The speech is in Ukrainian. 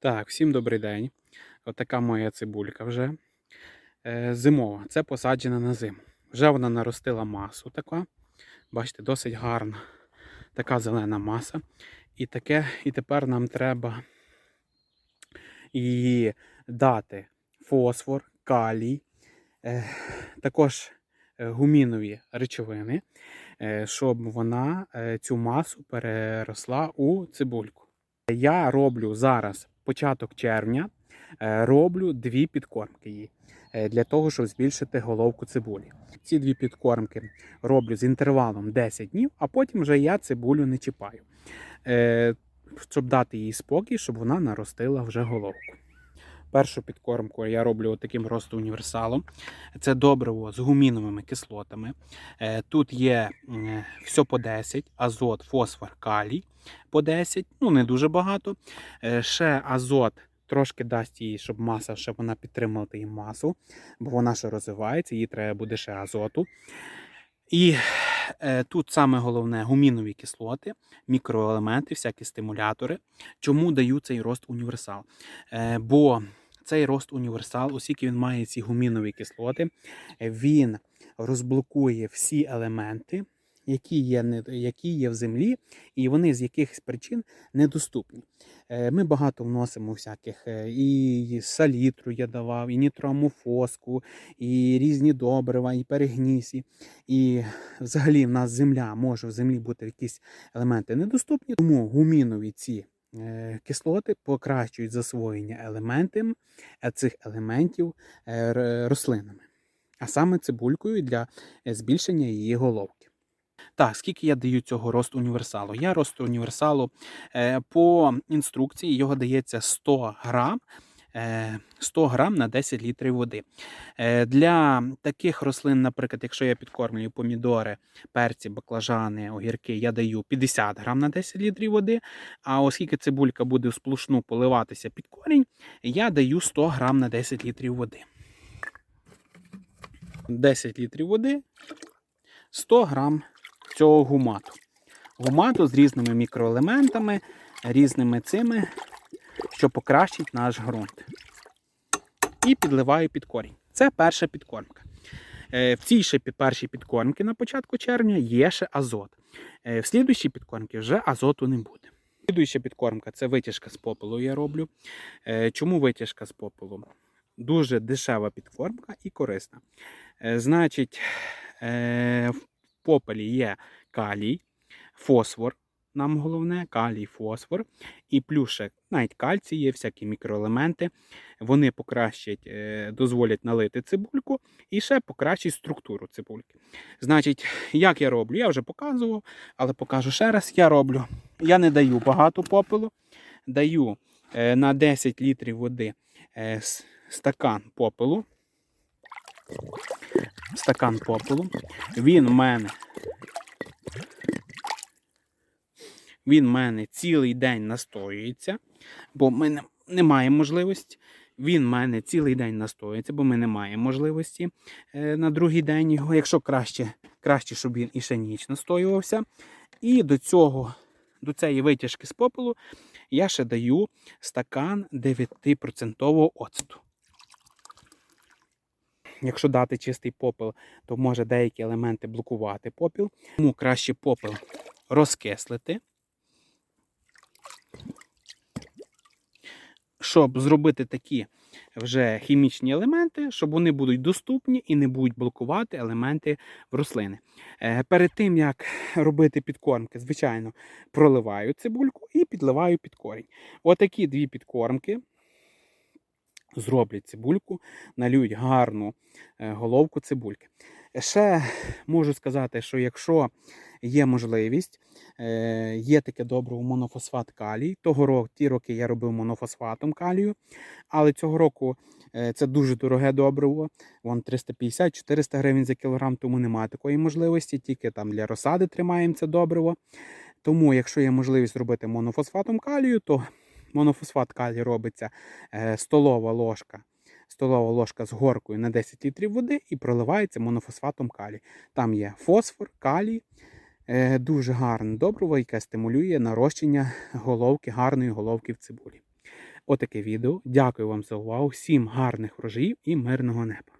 Так, всім добрий день. Отака моя цибулька вже е, зимова. Це посаджена на зиму. Вже вона наростила масу така. Бачите, досить гарна така зелена маса. І таке, і тепер нам треба її дати фосфор, калій, е, також е, гумінові речовини, щоб вона цю масу переросла у цибульку. Я роблю зараз початок червня, е, роблю дві підкормки їй е, для того, щоб збільшити головку цибулі. Ці дві підкормки роблю з інтервалом 10 днів, а потім вже я цибулю не чіпаю, е, щоб дати їй спокій, щоб вона наростила вже головку. Першу підкормку я роблю таким росту універсалом. Це добриво з гуміновими кислотами. Е, Тут є все по 10, азот, фосфор, калій по 10, ну не дуже багато. Е, Ще азот трошки дасть їй, щоб маса, щоб вона підтримала її масу, бо вона ще розвивається, їй треба буде ще азоту. І тут саме головне гумінові кислоти, мікроелементи, всякі стимулятори. Чому даю цей рост універсал? Е, бо цей рост універсал, оскільки він має ці гумінові кислоти, е, він розблокує всі елементи, які є, які є в землі, і вони з якихось причин недоступні. Е, Ми багато вносимо всяких е, і салітру я давав, і нітроамофоску, і різні добрива, і перегнісі. І взагалі в нас земля може в землі бути якісь елементи недоступні, тому гумінові ці е, кислоти покращують засвоєння елементів, цих елементів рослинами, а саме цибулькою для збільшення її головки. Так, скільки я даю цього росту універсалу? Я росту універсалу е, по інструкції його дається 100 грам. е, 100 грам на 10 літрів води. Е, Для таких рослин, наприклад, якщо я підкормлюю помідори, перці, баклажани, огірки, я даю 50 грам на 10 літрів води. А оскільки цибулька буде сплошну поливатися під корінь, я даю 100 грам на 10 літрів води. 10 літрів води, 100 грам цього гумату. Гумату з різними мікроелементами, різними цими, що покращить наш ґрунт. І підливаю під корінь. Це перша підкормка. Е, В цій ще першій підкормці на початку червня є ще азот. Е, В слідуючій підкормці вже азоту не буде. Слідуюча підкормка це витяжка з попелу я роблю. Е, Чому витяжка з попелу? Дуже дешева підкормка і корисна. Значить, в попелі є калій, фосфор. Нам головне калій, фосфор, і плюс ще навіть кальцій є, всякі мікроелементи. Вони покращать, е, дозволять налити цибульку і ще покращать структуру цибульки. Значить, як я роблю? Я вже показував, але покажу ще раз. Я роблю. Я не даю багато попелу, даю е, на 10 літрів води е, стакан попелу. Стакан попелу. Він в мене. Він в мене цілий день настоюється, бо ми не, маємо можливості. Він в мене цілий день настоюється, бо ми не маємо можливості е, на другий день його. Якщо краще, краще, щоб він іще ніч настоювався. І до цього, до цієї витяжки з попелу, я ще даю стакан 9% оцту. Якщо дати чистий попел, то може деякі елементи блокувати попіл. Тому краще попел розкислити. Щоб зробити такі вже хімічні елементи, щоб вони будуть доступні і не будуть блокувати елементи в рослини. Е, Перед тим як робити підкормки, звичайно, проливаю цибульку і підливаю під корінь. Отакі дві підкормки зроблять цибульку, нальють гарну е, головку цибульки. Ще можу сказати, що якщо є можливість, е, є таке добриво монофосфат калій. Того року, ті роки я робив монофосфатом калію, але цього року е, це дуже дороге добриво. Вон 350-400 гривень за кілограм, тому немає такої можливості, тільки там для розсади тримаємо це добриво. Тому, якщо є можливість робити монофосфатом калію, то монофосфат калію робиться е, столова ложка. Столова ложка з горкою на 10 літрів води і проливається монофосфатом калій. Там є фосфор, калій, е, дуже гарне добриво, яке стимулює нарощення головки, гарної головки в цибулі. отаке відео. Дякую вам за увагу. Всім гарних врожаїв і мирного неба.